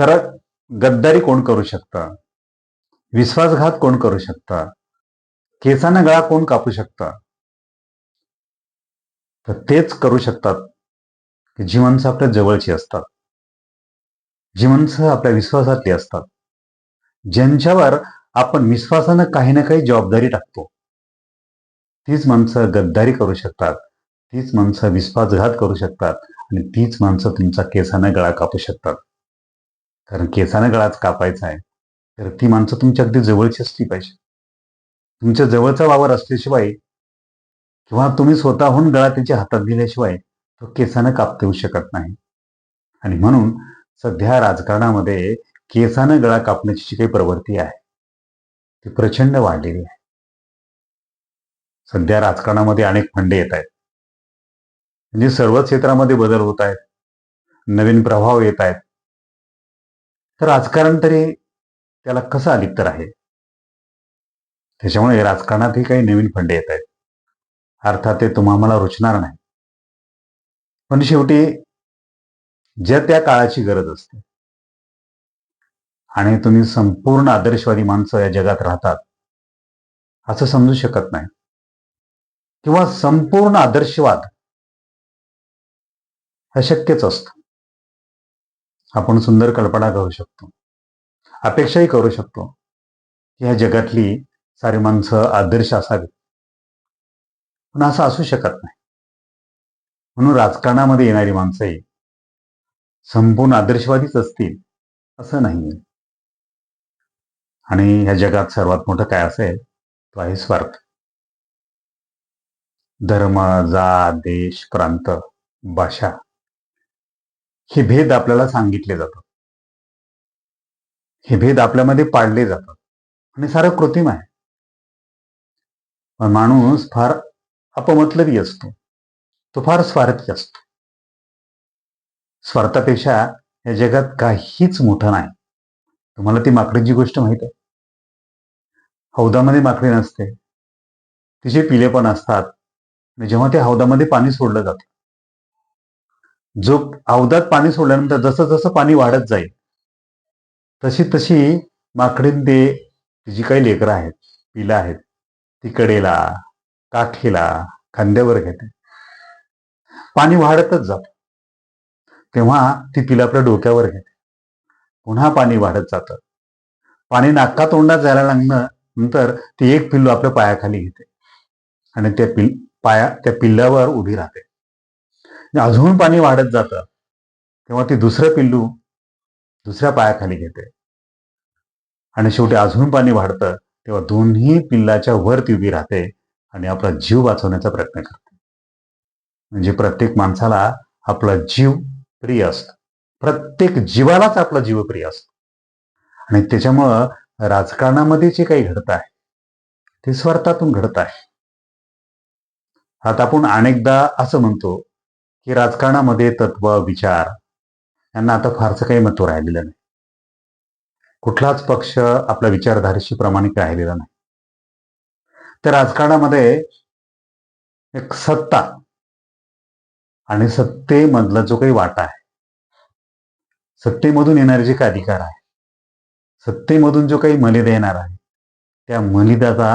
तर गद्दारी कोण करू शकता? विश्वासघात कोण करू शकता? केसांना गळा कोण कापू शकता? तर तेच करू शकतात की जी माणसं आपल्या जवळची असतात. जी माणसं आपल्या विश्वासातली असतात. ज्यांच्यावर आपण विश्वासानं काही ना काही जबाबदारी टाकतो. तीच माणसं गद्दारी करू शकतात. तीच माणसं विश्वासघात करू शकतात. आणि तीच माणसं तुमचा केसानं गळा कापू शकतात. कारण केसानं गळाच कापायचा आहे. तर ती माणसं तुमच्या अगदी जवळची असली पाहिजे. तुमच्या जवळचा वावर असल्याशिवाय किंवा तुम्ही स्वतःहून गळा त्याच्या हातात दिल्याशिवाय तो केसानं कापता येऊ शकत नाही. आणि म्हणून सध्या राजकारणामध्ये केसानं गळा कापण्याची जी काही प्रवृत्ती आहे ती प्रचंड वाढलेली आहे. सध्या राजकारणामध्ये अनेक फंडे येत आहेत. म्हणजे सर्व क्षेत्रामध्ये बदल होत आहेत. नवीन प्रभाव येत आहेत. तर राजकारण तरी त्याला कसं अलिप्त आहे? त्याच्यामुळे राजकारणातही काही नवीन फंडे येत आहेत. अर्थात ते तुम्हा मला रुचणार नाही. पण शेवटी ज्या त्या काळाची गरज असते. आणि तुम्ही संपूर्ण आदर्शवादी माणसं या जगात राहतात असं समजू शकत नाही. किंवा संपूर्ण आदर्शवाद अशक्यच असतं. आपण सुंदर कल्पना करू शकतो. अपेक्षाही करू शकतो की ह्या जगातली सारी माणसं आदर्श असावी पण असं असू शकत नाही. म्हणून राजकारणामध्ये येणारी माणसंही संपूर्ण आदर्शवादीच असतील असं नाही आणि ह्या जगात सर्वात मोठं काय असेल तो आहे स्वार्थ. धर्म जात देश प्रांत भाषा हे भेद आपल्याला सांगितले जातात. हे भेद आपल्यामध्ये पाडले जातात. आणि सारं कृत्रिम आहे. पण माणूस फार अपमतलबी असतो. तो फार स्वार्थी असतो. स्वार्थापेक्षा या जगात काहीच मोठं नाही. तुम्हाला ती माकडीची गोष्ट माहीत आहे? हौदामध्ये माकडी नसते. तिचे पिले पण असतात. आणि जेव्हा ते हौदामध्ये पाणी सोडलं जातं जो अवधात पाणी सोडल्यानंतर जसं जसं पाणी वाढत जाईल तशी तशी माकडींदे ते जी काही लेकरं आहेत पिलं आहेत ती कडेला काठीला खांद्यावर घेते पाणी वाढतच जात. तेव्हा ती पिलं आपल्या डोक्यावर घेते पुन्हा पाणी वाढत जातं. पाणी नाका तोंडात जायला लागणं नंतर ती एक पिल्लू आपल्या पायाखाली घेते. आणि त्या पिल पाया त्या पिल्ल्यावर उभी राहते. अजून पाणी वाढत जातं तेव्हा ती दुसरं पिल्लू दुसऱ्या पायाखाली घेते. आणि शेवटी अजून पाणी वाढतं तेव्हा दोन्ही पिल्लाच्या वर ती उभी राहते आणि आपला जीव वाचवण्याचा प्रयत्न करते. म्हणजे प्रत्येक माणसाला आपला जीव प्रिय असतो. प्रत्येक जीवालाच आपला जीव प्रिय असतो. आणि त्याच्यामुळं राजकारणामध्ये जे काही घडत आहे ते स्वार्थातून घडत आहे. आता आपण अनेकदा असं म्हणतो की राजकारणामध्ये तत्व विचार यांना आता फारसं काही महत्त्व राहिलेलं नाही. कुठलाच पक्ष आपल्या विचारधारेशी प्रामाणिक राहिलेला नाही. तर राजकारणामध्ये एक सत्ता आणि सत्तेमधला जो काही वाटा आहे सत्तेमधून येणारे जे काही अधिकार आहे सत्तेमधून जो काही मलिदा येणार आहे त्या मलिदाचा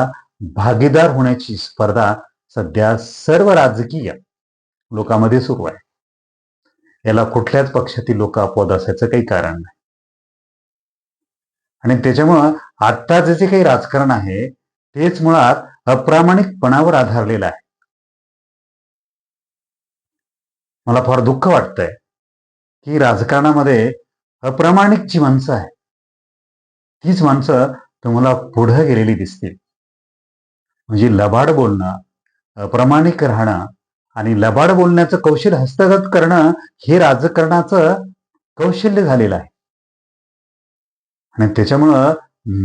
भागीदार होण्याची स्पर्धा सध्या सर्व राजकीय लोकांमध्ये सुरू आहे. याला कुठल्याच पक्षातील लोक अपवाद असायचं काही कारण नाही. आणि त्याच्यामुळं आत्ताचं जे काही राजकारण आहे तेच मुळात अप्रामाणिकपणावर आधारलेलं आहे. मला फार दुःख वाटतंय की राजकारणामध्ये अप्रामाणिक जी माणसं आहे तीच माणसं तुम्हाला पुढं गेलेली दिसतील. म्हणजे लबाड बोलणं अप्रामाणिक राहणं आणि लबाड बोलण्याचं कौशल्य हस्तगत करणं हे राजकारणाचं कौशल्य झालेलं आहे. आणि त्याच्यामुळं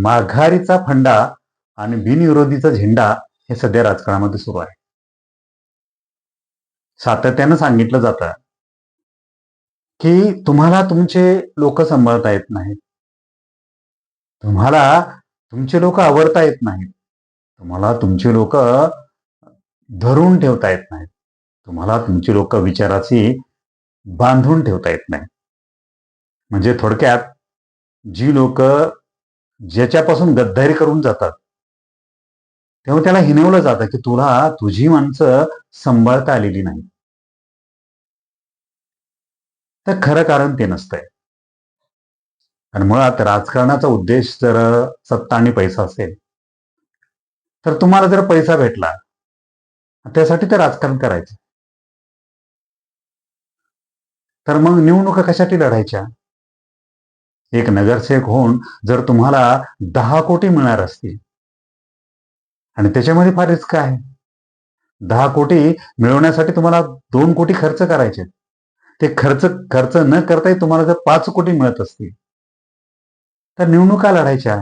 माघारीचा फंडा आणि बिनविरोधीचा झेंडा हे सध्या राजकारणामध्ये सुरू आहे. सातत्यानं सांगितलं जातं की तुम्हाला तुमचे लोक सांभाळता येत नाहीत. तुम्हाला तुमचे लोक आवडता येत नाहीत. तुम्हाला तुमचे लोक धरून ठेवता येत नाहीत. तुम्हाला तुमची लोक विचाराची बांधून ठेवता येत नाही. म्हणजे थोडक्यात जी लोक ज्याच्यापासून गद्दारी करून जातात तेव्हा त्याला हिनवलं जातं की तुला तुझी माणसं सांभाळता आलेली नाही. तर खरं कारण ते नसतंय. आणि मुळात राजकारणाचा उद्देश जर सत्ता आणि पैसा असेल तर तुम्हाला जर पैसा भेटला त्यासाठी तर राजकारण करायचं. तर मग निवडणुका कशासाठी लढायच्या? एक नगरसेवक होऊन जर तुम्हाला दहा कोटी मिळणार असतील आणि त्याच्यामध्ये फार रिस्क आहे. दहा कोटी मिळवण्यासाठी तुम्हाला दोन कोटी खर्च करायचे ते खर्च खर्च न करताही तुम्हाला जर पाच कोटी मिळत असतील तर निवडणुका लढायच्या.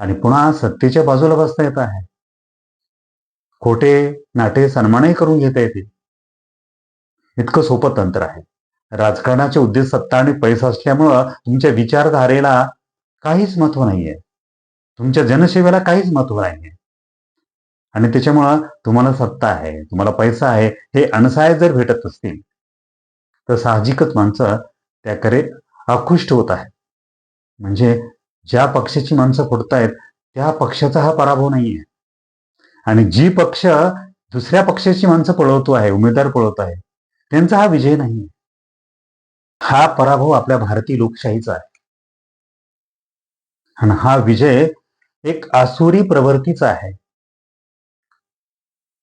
आणि पुन्हा सत्तेच्या बाजूला बसता येत आहे. खोटे नाटे सन्मानही करून घेता येतील. इतकं सोपं तंत्र आहे. राजकारणाचे उद्देश सत्ता आणि पैसा असल्यामुळं तुमच्या विचारधारेला काहीच महत्त्व नाहीये. तुमच्या जनसेवेला काहीच महत्त्व नाहीये. आणि त्याच्यामुळं तुम्हाला सत्ता आहे तुम्हाला पैसा आहे हे अनसाय जर भेटत असतील तर साहजिकच माणसं त्याकडे आकृष्ट होत आहे म्हणजे ज्या पक्षाची माणसं फुटतायत त्या पक्षाचा हा पराभव नाहीये. आणि जी पक्ष दुसऱ्या पक्षाची माणसं पळवतो आहे उमेदवार पळवत आहे त्यांचा हा विजय नाही. हा पराभव आपल्या भारतीय लोकशाहीचा आहे. आणि हा विजय एक आसुरी प्रवृत्तीचा आहे.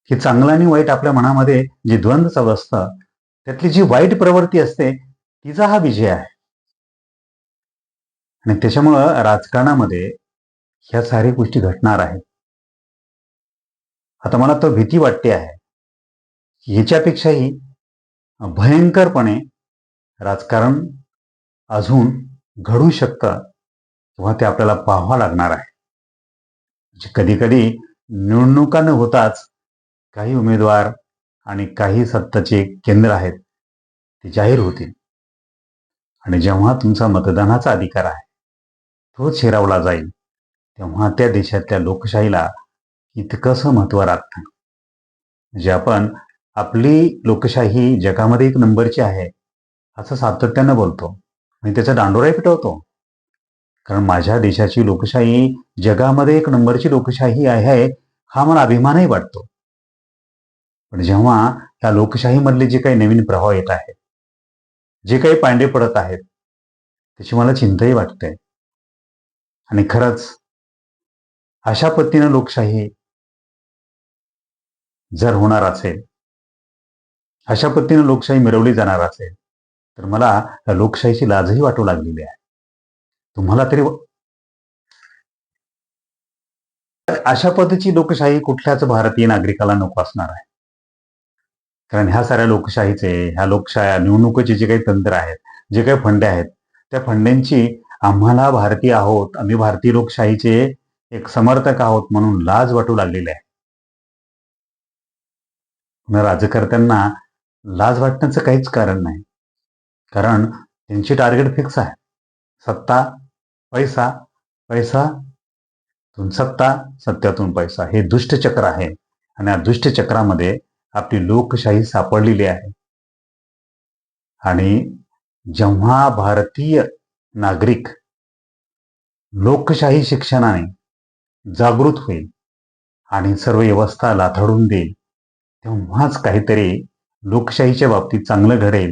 की चांगलं आणि वाईट आपल्या मनामध्ये जे द्वंद्व चालू असतं त्यातली जी वाईट प्रवृत्ती असते तिचा हा विजय आहे. आणि त्याच्यामुळं राजकारणामध्ये ह्या साऱ्या गोष्टी घटणार आहेत. आता मला तर भीती वाटते आहे. याच्यापेक्षाही भयंकरपणे राजकारण अजून घडू शकतं तेव्हा ते आपल्याला पाहावं लागणार आहे. म्हणजे कधी कधी निवडणुका न होताच काही उमेदवार आणि काही सत्ताचे केंद्र आहेत ते जाहीर होतील. आणि जेव्हा तुमचा मतदानाचा अधिकार आहे तो शिरावला जाईल तेव्हा त्या देशातल्या लोकशाहीला इतकंसं महत्त्व राखतं. म्हणजे आपण आपली लोकशाही जगामध्ये एक नंबरची आहे असं सातत्यानं बोलतो. आणि त्याचा दांडोराही पिटवतो कारण माझ्या देशाची लोकशाही जगामध्ये एक नंबरची लोकशाही आहे हा मला अभिमानही वाटतो. पण जेव्हा या लोकशाहीमधले जे काही नवीन प्रभाव येत आहेत जे काही पांडे पडत आहेत त्याची मला चिंताही वाटते. आणि खरंच अशा पद्धतीनं लोकशाही जर होणार असेल अशा पद्धतीनं लोकशाही मिरवली जाणार असेल तर मला लोकशाहीची लाजही वाटू लागलेली आहे. तुम्हाला तरी अशा पद्धतीची लोकशाही कुठल्याच भारतीय नागरिकाला नको असणार आहे. कारण ह्या साऱ्या लोकशाहीचे ह्या लोकशाही निवडणुकीचे जे काही तंत्र आहेत जे काही फंडे आहेत त्या फंड्यांची आम्हाला भारतीय आहोत आम्ही भारतीय लोकशाहीचे एक समर्थक आहोत म्हणून लाज वाटू लागलेली आहे. राजकर्त्यांना लाज वाटण्याचं काहीच कारण नाही. कारण त्यांची टार्गेट फिक्स आहे. सत्ता पैसा पैसा सत्ता सत्यातून पैसा. हे दुष्टचक्र आहे. आणि या दुष्टचक्रामध्ये आपली लोकशाही सापडलेली आहे. आणि जेव्हा भारतीय नागरिक लोकशाही शिक्षणाने जागृत होईल आणि सर्व व्यवस्था लाथडून देईल तेव्हाच काहीतरी लोकशाहीच्या बाबतीत चांगलं घडेल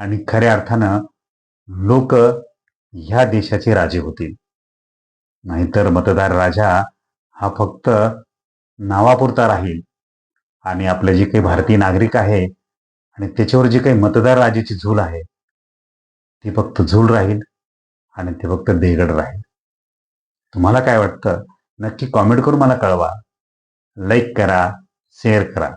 आणि खऱ्या अर्थानं लोक ह्या देशाचे राजे होतील. नाहीतर मतदार राजा हा फक्त नावापुरता राहील आणि आपले जे काही भारतीय नागरिक आहे आणि त्याच्यावर जे काही मतदार राजाची झूल आहे ती फक्त झूल राहील आणि ते फक्त देगड राहील. तुम्हाला काय वाटतं? नक्की कॉमेंट करून मला कळवा. लाईक करा शेअर करा.